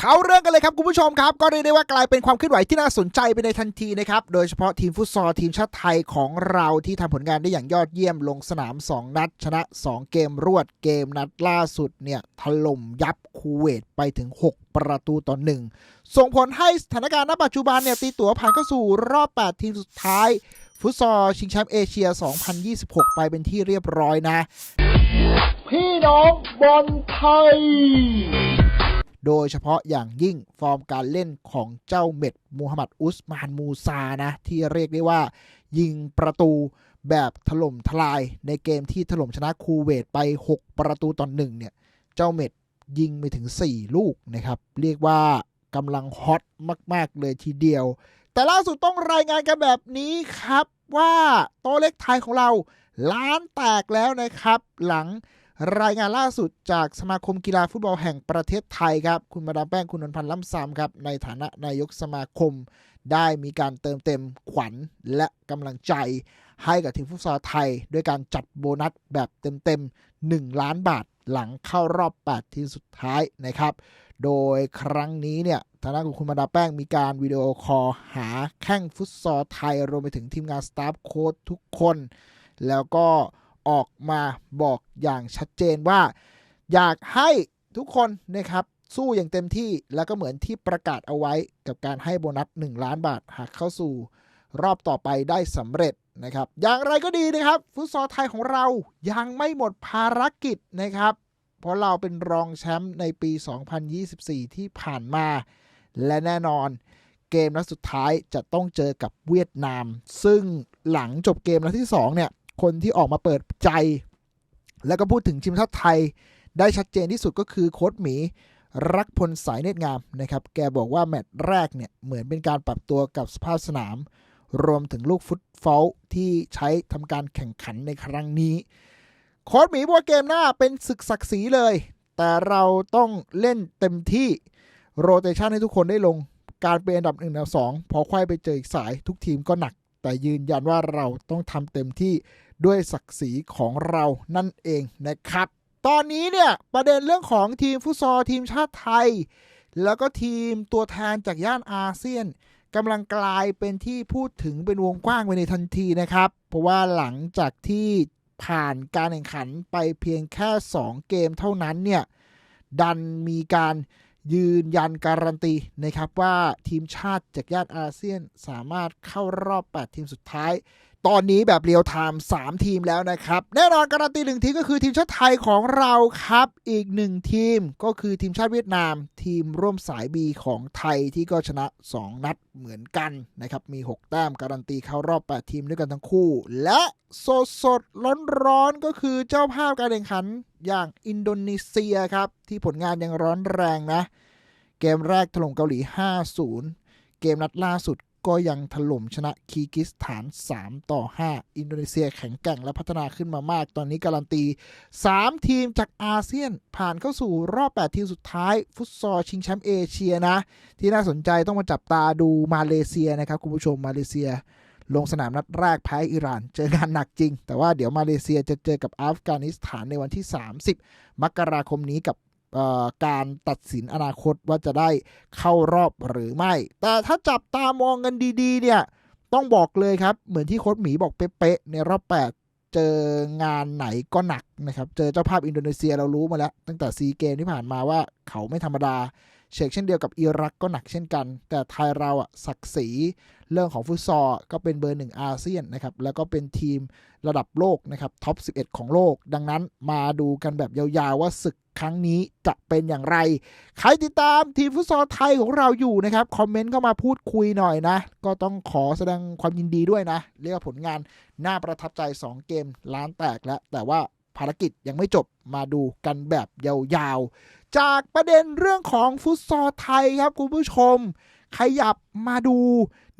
เขาเรื่องกันเลยครับคุณผู้ชมครับ ก็เรียกได้ว่ากลายเป็นความเคลื่อนไหวที่น่าสนใจไปในทันทีนะครับ โดยเฉพาะทีมฟุตซอลทีมชาติไทยของเราที่ทำผลงานได้อย่างยอดเยี่ยมลงสนาม 2 นัด ชนะ 2 เกมรวดเกมนัดล่าสุดเนี่ยถล่มยับคูเวตไปถึง 6 ประตูต่อหนึ่งส่งผลให้สถานการณ์ณปัจจุบันเนี่ยตีตัวผ่านเข้าสู่รอบ 8 ทีมสุดท้าย ฟุตซอลชิงแชมป์เอเชีย 2026 ไปเป็นที่เรียบร้อยนะ พี่น้องบอลไทย โดยเฉพาะอย่างยิ่งฟอร์มการเล่นของเจ้าเม็ดมูฮัมหมัดอุสมานมูซานะ ที่เรียกได้ว่า ยิงประตูแบบถล่มทลายในเกมที่ถล่มชนะคูเวตไป 6 ประตูต่อหนึ่งเนี่ย เจ้าเม็ดยิงไปถึง 4 ลูกนะครับ เรียกว่ากำลังฮอตมาก ๆ เลยทีเดียว แต่ล่าสุดต้องรายงานกันแบบนี้ครับว่าโตเล็กไทยของเราล้านแตกแล้วนะครับ หลัง รายงานล่าสุดจากสมาคมกีฬาฟุตบอลแห่งประเทศไทยครับ คุณมาดามแป้งคุณนนพันธ์ล่ำซำครับ ในฐานะนายกสมาคม ได้มีการเติมเต็มขวัญและกำลังใจ ให้กับทีมฟุตซอลไทย ด้วยการจัดโบนัสแบบเต็มๆ 1 ล้านบาทหลังเข้ารอบ 8 ทีมสุดท้ายนะครับ โดยครั้งนี้เนี่ยทางด้านของคุณมาดาแป้งมีการวิดีโอคอลหาแข้งฟุตซอลไทย รวมไปถึงทีมงานสตาฟโค้ชทุกคน แล้วก็ ออกมาบอกอย่างชัดเจนว่า อยากให้ทุกคนนะครับสู้อย่างเต็มที่แล้วก็เหมือนที่ประกาศเอาไว้กับการให้โบนัส 1 ล้านบาท หากเข้าสู่รอบต่อไปได้สำเร็จนะครับ อย่างไรก็ดีนะครับ ฟุตซอลไทยของเรายังไม่หมดภารกิจนะครับ เพราะเราเป็นรองแชมป์ในปี 2024 ที่ผ่านมา และแน่นอนเกมนัดสุดท้ายจะต้องเจอกับเวียดนาม ซึ่งหลังจบเกมนัดที่ 2 เนี่ย คนที่ออกมาเปิดใจ แล้วก็พูดถึงทีมชาติไทย ได้ชัดเจนที่สุดก็คือโค้ชหมีรักพลสายเนตรงามนะครับ แกบอกว่าแมตช์แรกเนี่ย เหมือนเป็นการปรับตัวกับสภาพสนาม รวมถึงลูกฟุตฟอลที่ใช้ทำการแข่งขันในครั้งนี้ โค้ชหมีบอกว่าเกมหน้าเป็นศึกศักดิ์ศรีเลย แต่เราต้องเล่นเต็มที่โรเตชันให้ทุกคนได้ลงการเป็นอันดับหนึ่งอันดับสองพอควายไปเจออีกสายทุกทีมก็หนัก แต่ยืนยันว่าเราต้องทำเต็มที่ ด้วยศักดิ์ศรีของเรานั่นเองนะครับ ตอนนี้เนี่ยประเด็นเรื่องของทีมฟุตซอลทีมชาติไทย แล้วก็ทีมตัวแทนจากย่านอาเซียนกำลังกลายเป็นที่พูดถึงเป็นวงกว้างไปในทันทีนะครับ เพราะว่าหลังจากที่ผ่านการแข่งขันไปเพียงแค่ 2 เกมเท่านั้นเนี่ยดันมีการยืนยันการันตีนะครับว่าทีมชาติจากย่านอาเซียนสามารถเข้ารอบ 8 ทีมสุดท้าย ตอนนี้แบบเรียลไทม์3ทีมแล้วนะครับ แน่นอนการันตีหนึ่งทีมก็คือทีมชาติไทยของเราครับ อีกหนึ่งทีมก็คือทีมชาติเวียดนาม ทีมร่วมสาย B ของไทยที่ก็ชนะ 2 นัดเหมือนกันนะครับ มี 6 แต้มการันตีเข้ารอบ 8 ทีมด้วยกันทั้งคู่ และสดสดร้อนร้อนก็คือเจ้าภาพการแข่งขันอย่างอินโดนีเซียครับ ที่ผลงานยังร้อนแรงนะ เกมแรกถล่มเกาหลี 5-0 เกมนัดล่าสุด ก็ยังถล่มชนะคีกิสถาน 3 ต่อ 5 อินโดนีเซียแข็งแกร่งและพัฒนาขึ้นมามาก ตอนนี้การันตี 3 ทีมจากอาเซียนผ่านเข้าสู่รอบ 8 ทีมสุดท้าย ฟุตซอลชิงแชมป์เอเชียนะ ที่น่าสนใจต้องมาจับตาดูมาเลเซียนะครับ คุณผู้ชมมาเลเซีย ลงสนามนัดแรกแพ้อิหร่าน เจองานหนักจริง แต่ว่าเดี๋ยวมาเลเซียจะเจอกับอัฟกานิสถานในวันที่ 30 มกราคมนี้กับ การตัดสินอนาคตว่าจะได้เข้ารอบหรือไม่ แต่ถ้าจับตามองกันดีๆ เนี่ย ต้องบอกเลยครับ เหมือนที่โค้ชหมีบอกเป๊ะๆในรอบ 8 เจองานไหนก็หนักนะครับ เจอเจ้าภาพอินโดนีเซียเรารู้มาแล้ว ตั้งแต่ซีเกมที่ผ่านมาว่าเขาไม่ธรรมดาเชกเช่นเดียวกับอิรักก็หนักเช่นกัน แต่ไทยเราอะศักดิ์ศรีเรื่องของฟุตซอลก็เป็นเบอร์หนึ่งอาเซียนนะครับ แล้วก็เป็นทีม ระดับโลกนะครับท็อป 11 ของโลก ดังนั้นมาดูกันแบบยาวๆว่าศึกครั้งนี้จะเป็นอย่างไร ใครติดตามทีมฟุตซอลไทยของเราอยู่นะครับ คอมเมนต์เข้ามาพูดคุยหน่อยนะ ก็ต้องขอแสดงความยินดีด้วยนะ เรียกว่าผลงานน่าประทับใจ 2 เกมล้านแตกแล้ว แต่ว่าภารกิจยังไม่จบมาดูกันแบบยาวๆ จากประเด็นเรื่องของฟุตซอลไทยครับคุณผู้ชม ขยับมาดู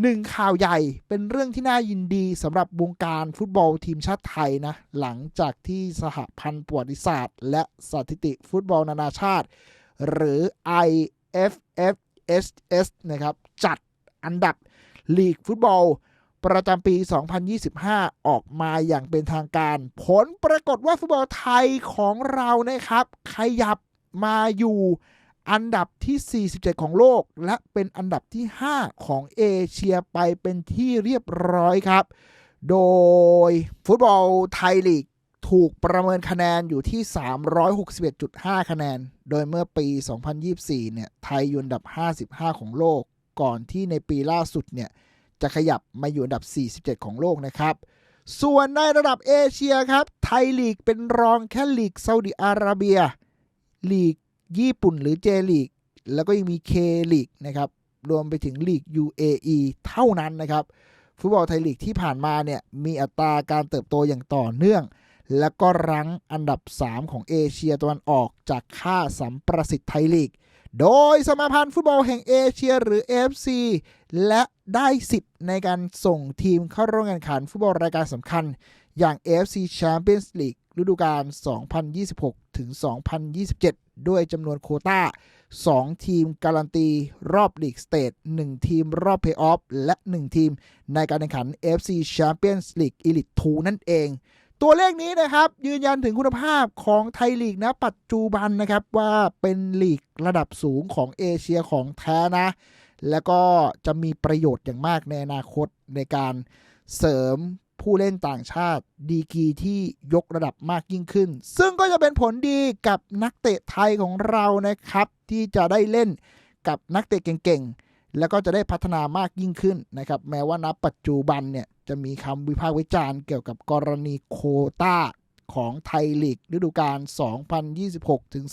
หนึ่งข่าวใหญ่เป็นเรื่องที่น่ายินดีสำหรับวงการฟุตบอลทีมชาติไทยนะ หลังจากที่สหพันธ์ประวัติศาสตร์ และสถิติฟุตบอลนานาชาติ หรือ IFFSS นะครับ จัดอันดับลีกฟุตบอล ประจำปี 2025 ออกมาอย่างเป็นทางการ ผลปรากฏว่าฟุตบอลไทยของเรานะครับ ขยับมาอยู่ อันดับที่ 47 ของโลก และเป็นอันดับที่ 5 ของเอเชียไปเป็นที่เรียบร้อยครับ โดยฟุตบอลไทยลีกถูกประเมินคะแนนอยู่ที่ 361.5 คะแนน โดยเมื่อปี 2024 เนี่ย ไทยอยู่อันดับ 55 ของโลก ก่อนที่ในปีล่าสุดเนี่ย จะขยับมาอยู่อันดับ 47 ของโลกนะครับ ส่วนในระดับเอเชียครับ ไทยลีกเป็นรองแค่ลีกซาอุดิอาระเบีย ลีก ญี่ปุ่นหรือเจลีกแล้วก็ยังมีเคลีกนะครับรวมไปถึงลีก UAE เท่านั้นนะครับ ฟุตบอลไทยลีกที่ผ่านมาเนี่ยมีอัตราการเติบโตอย่างต่อเนื่อง แล้วก็รั้งอันดับ 3 ของเอเชียตะวันออกจากค่าสัมประสิทธิ์ไทยลีก โดยสมาพันธ์ฟุตบอลแห่งเอเชียหรือ FC และได้สิทธิ์ในการส่งทีมเข้าร่วมแข่งขันฟุตบอลรายการสำคัญ อย่าง AFC Champions League ฤดูกาล 2026 ถึง 2027 ด้วยจำนวนโคต้า 2 ทีมการันตีรอบลีกสเตท1ทีมรอบเพย์ออฟและ 1 ทีมในการแข่งขัน FC Champions League Elite 2 นั่นเอง ตัวเลขนี้นะครับยืนยันถึงคุณภาพของไทยลีกนะปัจจุบันนะครับว่าเป็นลีกระดับสูงของเอเชียของแท้นะ แล้วก็จะมีประโยชน์อย่างมากในอนาคตในการเสริม ผู้เล่นต่างชาติ ดีกีที่ยกระดับมากยิ่งขึ้น ซึ่งก็จะเป็นผลดีกับนักเตะไทยของเรานะครับ ที่จะได้เล่นกับนักเตะเก่งๆ แล้วก็จะได้พัฒนามากยิ่งขึ้นนะครับ แม้ว่าณปัจจุบันเนี่ยจะมีคำวิพากษ์วิจารณ์เกี่ยวกับกรณีโคต้าของไทยลีกฤดูกาล 2026 ถึง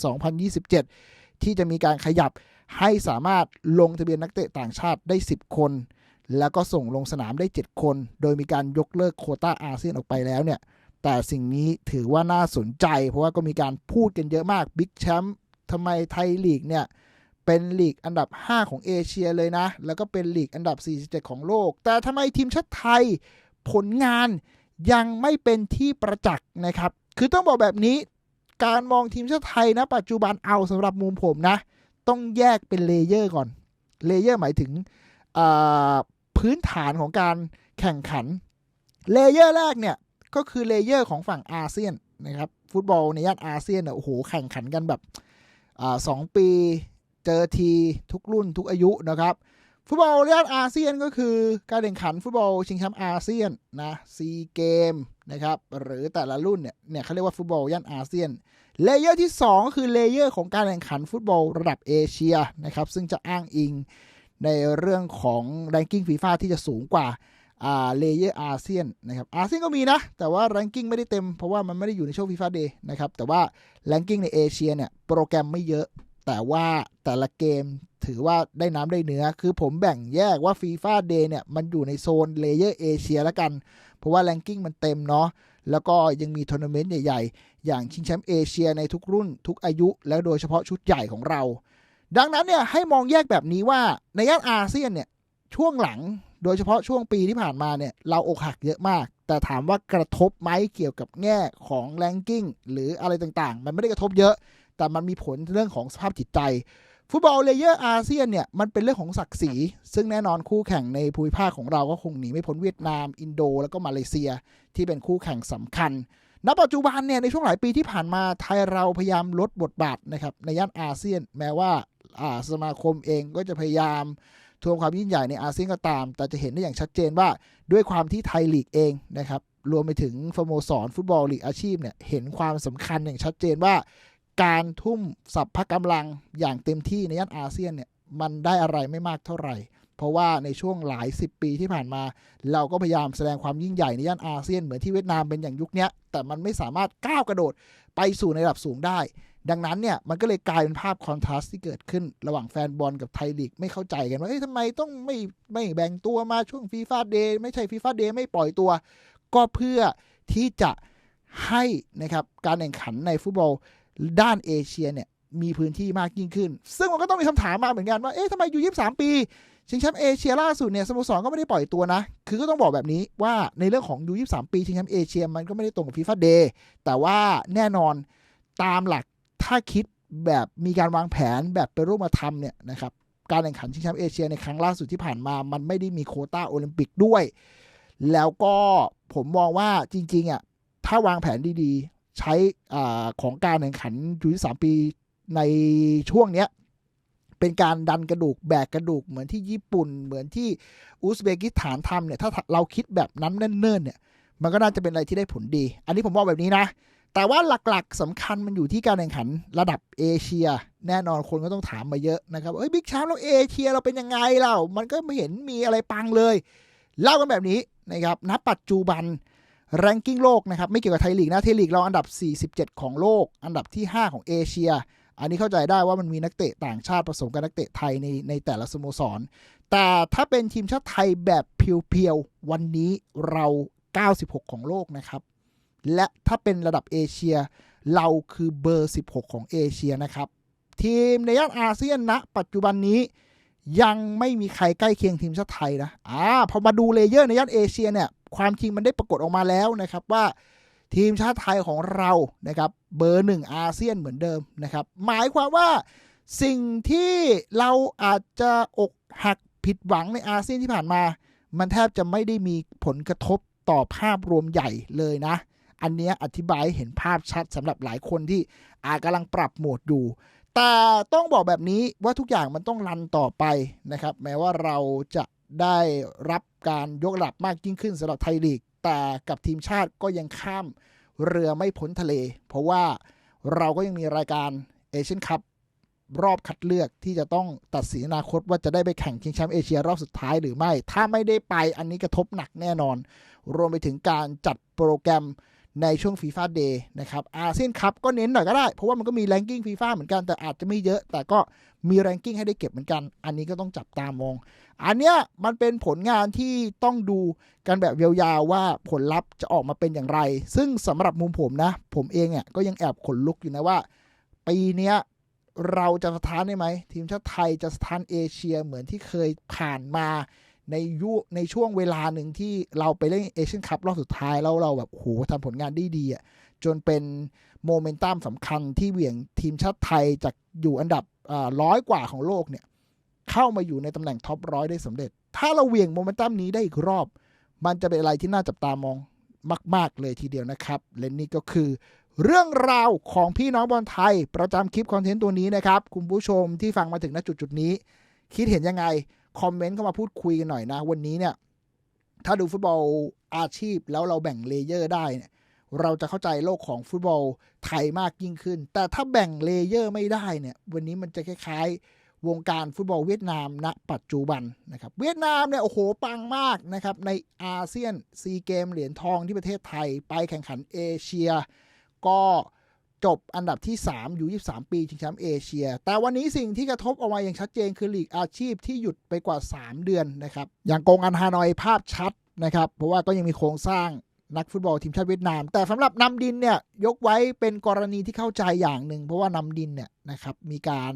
2027 ที่จะมีการขยับให้สามารถลงทะเบียนนักเตะต่างชาติได้ 10 คน แล้วก็ส่งลงสนามได้ 7 คน โดยมีการยกเลิกโคต้าอาเซียนออกไปแล้วเนี่ย แต่สิ่งนี้ถือว่าน่าสนใจ เพราะว่าก็มีการพูดกันเยอะมากบิ๊กแชมป์ทำไมไทยลีกเนี่ยเป็นลีกอันดับ 5 ของเอเชียเลยนะ แล้วก็เป็นลีกอันดับ 47 ของโลก แต่ทำไมทีมชาติไทยผลงานยังไม่เป็นที่ประจักษ์นะครับ คือต้องบอกแบบนี้ การมองทีมชาติไทยนะปัจจุบันเอาสำหรับมุมผมนะ ต้องแยกเป็นเลเยอร์ก่อน เลเยอร์หมายถึง พื้นฐานของการแข่งขัน เลเยอร์แรกเนี่ย ก็คือเลเยอร์ของฝั่งอาเซียนนะครับ ฟุตบอลในย่านอาเซียนเนี่ยโอ้โหแข่งขันกันแบบสองปีเจอทีทุกรุ่นทุกอายุนะครับฟุตบอลย่านอาเซียนก็คือการแข่งขันฟุตบอลชิงแชมป์อาเซียนนะซีเกมนะครับหรือแต่ละรุ่นเนี่ยเนี่ยเขาเรียกว่าฟุตบอลย่านอาเซียนเลเยอร์ที่ 2 คือเลเยอร์ของการแข่งขันฟุตบอลระดับเอเชียนะครับซึ่งจะอ้างอิง ในเรื่องของ r รงกิ้งฟีฟ่าที่จะสูงกว่าเลเยอร์อาเซียนนะครับอาเซียนก็มีนะ แต่ว่า r รงกิ้งไม่ได้เต็มเพราะว่ามันไม่ได้อยู่ในช่วงฟีฟ่าเดย์นะครับแต่ว่า r รงกิ้งในเอเชียเนี่ยโปรแกรมไม่เยอะ แต่ว่าแต่ละเกมถือว่าได้น้ำได้เนื้อ คือผมแบ่งแยกว่าฟีฟ่าเดย์เนี่ยมันอยู่ในโซนเลเยอร์เอเชียแล้วกัน เพราะว่า r รงกิ้งมันเต็มเนาะแล้วก็ยังมีทัวร์นาเมนต์ใหญ่ ๆ อย่างชิงแชมป์เอเชียในทุกรุ่นทุกอายุ และโดยเฉพาะชุดใหญ่ของเรา ดังนั้นเนี่ยให้มองแยกแบบนี้ว่าในย่านอาเซียนเนี่ยช่วงหลังโดยเฉพาะช่วงปีที่ผ่านมาเนี่ยเราอกหักเยอะมาก แต่ถามว่ากระทบไหมเกี่ยวกับแง่ของแรงกิ้งหรืออะไรต่างๆ มันไม่ได้กระทบเยอะ แต่มันมีผลเรื่องของสภาพจิตใจ ฟุตบอลเลเยอร์อาเซียนเนี่ยมันเป็นเรื่องของศักดิ์ศรี ซึ่งแน่นอนคู่แข่งในภูมิภาคของเราก็คงหนีไม่พ้นเวียดนาม อินโด แล้วก็มาเลเซีย ที่เป็นคู่แข่งสำคัญณปัจจุบันเนี่ยในช่วงหลายปีที่ผ่านมาไทยเราพยายามลดบทบาทนะครับในย่านอาเซียน แม้ว่า สมาคมเองก็จะพยายามทวงความยิ่งใหญ่ในอาเซียนก็ตาม แต่จะเห็นได้อย่างชัดเจนว่าด้วยความที่ไทยลีกเองนะครับรวมไปถึงสโมสรฟุตบอลลีกอาชีพเนี่ยเห็นความสำคัญอย่างชัดเจนว่า การทุ่มสัพพะกำลังอย่างเต็มที่ในย่านอาเซียนเนี่ยมันได้อะไรไม่มากเท่าไหร่ เพราะว่าในช่วงหลายสิบปีที่ผ่านมา เราก็พยายามแสดงความยิ่งใหญ่ในย่านอาเซียนเหมือนที่เวียดนามเป็นอย่างยุคนี้แต่มันไม่สามารถก้าวกระโดดไปสู่ในระดับสูงได้ ดังนั้นเนี่ยมันก็เลยกลายเป็นภาพคอนทราสต์ที่เกิดขึ้นระหว่างแฟนบอลกับไทยลีกไม่เข้าใจกันว่าเอ้ยทำไมต้องไม่ไม่แบ่งตัวมาช่วงฟีฟ่าเดย์ไม่ใช่ฟีฟ่าเดย์ไม่ปล่อยตัว ก็เพื่อที่จะให้นะครับการแข่งขันในฟุตบอลด้านเอเชียเนี่ยมีพื้นที่มากยิ่งขึ้น ซึ่งมันก็ต้องมีคำถามมาเหมือนกันว่าเอ๊ะทำไมอยู่23ปีชิงแชมป์เอเชียล่าสุดเนี่ยสโมสรก็ไม่ได้ปล่อยตัวนะ คือก็ต้องบอกแบบนี้ว่าในเรื่องของยู23 ปี ชิงแชมป์เอเชียมันก็ไม่ได้ตรงกับฟีฟ่าเดย์แต่ว่าแน่นอนตามหลัก ถ้าคิดแบบมีการวางแผนแบบเป็นรูปธรรมเนี่ยนะครับการแข่งขันชิงแชมป์เอเชียในครั้งล่าสุดที่ผ่านมา มันไม่ได้มีโคต้าโอลิมปิกด้วย แล้วก็ผมมองว่าจริงๆอะถ้าวางแผนดีๆ ใช้อของการแข่งขันยู23ปีในช่วงเนี้ยเป็นการดันกระดูกแบกกระดูกเหมือนที่ญี่ปุ่น เหมือนที่อุซเบกิสถานทำเนี่ยถ้าเราคิดแบบนั้นเนิ่นๆเนี่ยมันก็น่าจะเป็นอะไรที่ได้ผลดี อันนี้ผมบอกแบบนี้นะ แต่ว่าหลักๆสำคัญมันอยู่ที่การแข่งขันระดับเอเชีย แน่นอนคนก็ต้องถามมาเยอะนะครับเอ้ยบิ๊กชมป์เราเอเชียเราเป็นยังไงเรามันก็ไม่เห็นมีอะไรปังเลยเล่ากันแบบนี้นะครับณปัจจุบันแรงกิ้งโลกนะครับไม่เกี่ยวกับไทยลีกนะไทยลีกเราอันดับ 47 ของโลก อันดับที่ 5 ของเอเชีย อันนี้เข้าใจได้ว่ามันมีนักเตะต่างชาติผสมกับนักเตะไทยในในแต่ละสโมสร แต่ถ้าเป็นทีมชาติไทยแบบเพียวๆวันนี้เรา 96 ของโลกนะครับ และถ้าเป็นระดับเอเชีย เราคือเบอร์ 16 ของเอเชียนะครับ ทีมในย่านอาเซียนณปัจจุบันนี้ยังไม่มีใครใกล้เคียงทีมชาติไทยนะอ่าพอมาดูเลเยอร์ในย่านเอเชียเนี่ย ความจริงมันได้ปรากฏออกมาแล้วนะครับว่าทีมชาติไทยของเรานะครับเบอร์หนึ่งอาเซียนเหมือนเดิมนะครับ หมายความว่าสิ่งที่เราอาจจะอกหักผิดหวังในอาเซียนที่ผ่านมา มันแทบจะไม่ได้มีผลกระทบต่อภาพรวมใหญ่เลยนะ อันเนี้ยอธิบายเห็นภาพชัดสำหรับหลายคนที่อาจกำลังปรับโหมดอยู่แต่ต้องบอกแบบนี้ว่าทุกอย่างมันต้องรันต่อไปนะครับ แม้ว่าเราจะได้รับการยกระดับมากยิ่งขึ้นสำหรับไทยลีก แต่กับทีมชาติก็ยังข้ามเรือไม่พ้นทะเล เพราะว่าเราก็ยังมีรายการเอเชียนคัพรอบคัดเลือกที่จะต้องตัดสินอนาคตว่าจะได้ไปแข่งชิงแชมป์เอเชียรอบสุดท้ายหรือไม่ ถ้าไม่ได้ไปอันนี้กระทบหนักแน่นอน รวมไปถึงการจัดโปรแกรม ในช่วงฟีฟ่าเดย์นะครับอาเซียนคัพก็เน้นหน่อยก็ได้ เพราะว่ามันก็มีแรงกิ้งฟีฟ่าเหมือนกันแต่อาจจะไม่เยอะ แต่ก็มีแรงกิ้งให้ได้เก็บเหมือนกัน อันนี้ก็ต้องจับตามอง อันเนี้ยมันเป็นผลงานที่ต้องดูกันแบบยาวๆว่าผลลัพธ์จะออกมาเป็นอย่างไร ซึ่งสำหรับมุมผมนะ ผมเองอะก็ยังแอบขนลุกอยู่นะว่า ปีเนี้ยเราจะสถานได้ไหมทีมชาติไทยจะสถานเอเชียเหมือนที่เคยผ่านมา ในยุในช่วงเวลาหนึ่งที่เราไปเล่นเอเชียนคัพรอบสุดท้ายแล้วเราแบบโหทำผลงานได้ดีอะจนเป็นโมเมนตัมสำคัญที่เหวี่ยงทีมชาติไทยจากอยู่อันดับร้อยกว่าของโลกเนี่ยเข้ามาอยู่ในตำแหน่งท็อปร้อยได้สำเร็จ ถ้าเราเหวี่ยงโมเมนตัมนี้ได้อีกรอบ มันจะเป็นอะไรที่น่าจับตามองมาก ๆ เลยทีเดียวนะครับ และนี่ก็คือ เรื่องราวของพี่น้องบอลไทย ประจำคลิปคอนเทนต์ตัวนี้นะครับ คุณผู้ชมที่ฟังมาถึงณจุดจุดนี้ คิดเห็นยังไง คอมเมนต์เข้ามาพูดคุยกันหน่อยนะ วันนี้เนี่ย ถ้าดูฟุตบอลอาชีพแล้วเราแบ่งเลเยอร์ได้เนี่ยเราจะเข้าใจโลกของฟุตบอลไทยมากยิ่งขึ้น แต่ถ้าแบ่งเลเยอร์ไม่ได้เนี่ย วันนี้มันจะคล้าย ๆ วงการฟุตบอลเวียดนามณปัจจุบันนะครับ เวียดนามเนี่ยโอ้โหปังมากนะครับ ในอาเซียนซีเกมเหรียญทองที่ประเทศไทย ไปแข่งขันเอเชีย ก็ จบอันดับที่ 3 อยู่ 23 ปีชิงแชมป์เอเชีย แต่วันนี้สิ่งที่กระทบออกมาอย่างชัดเจนคือลีกอาชีพที่หยุดไปกว่า 3 เดือนนะครับ อย่างกงอันฮานอยภาพชัดนะครับ เพราะว่าก็ยังมีโครงสร้างนักฟุตบอลทีมชาติเวียดนาม แต่สำหรับนำดินเนี่ยยกไว้เป็นกรณีที่เข้าใจอย่างหนึ่ง เพราะว่านำดินเนี่ยนะครับมีการ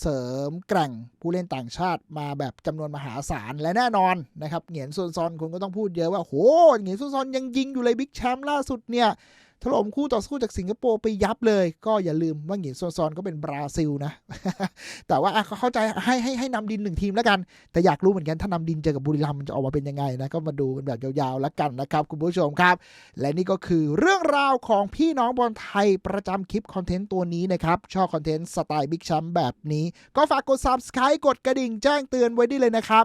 เสริมแกร่งผู้เล่นต่างชาติมาแบบจำนวนมหาศาลและแน่นอนนะครับเหงียนซวนซอนคนก็ต้องพูดเยอะว่าโหเหงียนซวนซอนยังยิงอยู่เลยบิ๊กแชมป์ล่าสุดเนี่ย ถล่มคู่ต่อสู้จากสิงคโปร์ไปยับเลย ก็อย่าลืมว่าหงินซอนซอนก็เป็นบราซิลนะ แต่ว่าอะเข้าใจให้ให้ให้นำดินหนึ่งทีมแล้วกัน แต่อยากรู้เหมือนกันถ้านำดินเจอกับบุรีรัมย์มันจะออกมาเป็นยังไงนะก็มาดูกันแบบยาวๆแล้วกันนะครับ คุณผู้ชมครับ และนี่ก็คือเรื่องราวของพี่น้องบอลไทยประจำคลิปคอนเทนต์ตัวนี้นะครับชอบคอนเทนต์สไตล์บิ๊กแชมป์แบบนี้ ก็ฝากกด subscribe กดกระดิ่งแจ้งเตือนไว้ได้เลยนะครับ